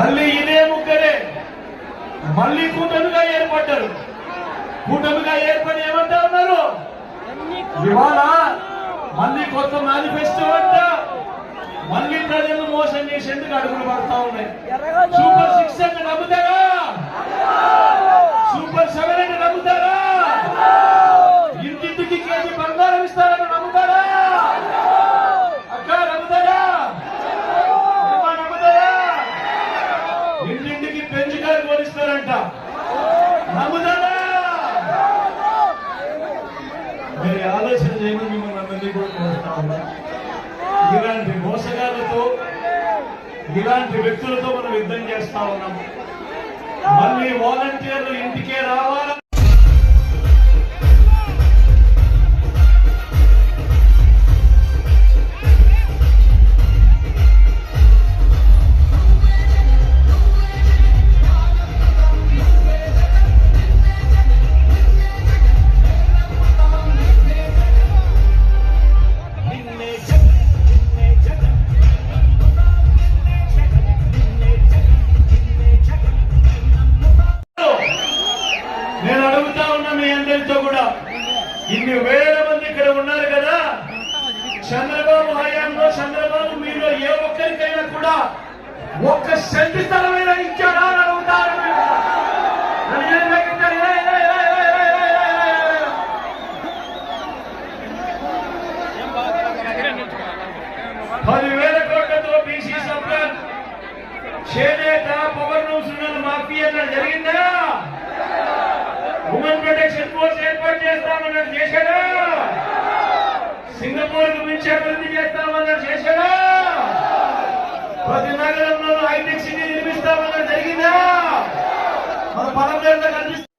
మళ్ళీ ఇదే ముగ్గురే మళ్ళీ కూటమిగా ఏర్పడ్డారు. కూటమిగా ఏర్పడి ఏమంటా ఉన్నారు? ఇవాళ మళ్ళీ కొత్త మేనిఫెస్టో అంట. మళ్ళీ ప్రజలను మోసం చేసేందుకు అడుగులు పడతా ఉన్నాయి. ఇలాంటి వ్యక్తులతో మనం యుద్ధం చేస్తా ఉన్నాం మళ్ళీ వాలంటీర్లు ఇంటికే రావాలని ఒక్క సెంటి స్థలమైన ఇచ్చారా అని అడుగుతారు పదివేల కోట్లతో బీసీ సప్లాన్ చేనేత పవర్ హౌస్ మాఫీ అన్నది జరిగిందా ఉమెన్ ప్రొటెక్షన్ ఫోర్స్ ఏర్పాటు చేస్తామన్నది చేశాడా సింగపూర్కు మించి అభివృద్ధి చేస్తామన్నది చేశాడా ప్రతి నగర హైటెక్ సిటీ నిర్మిస్తామన్నది జరిగిందా? మన పదం కనిపిస్తుంది.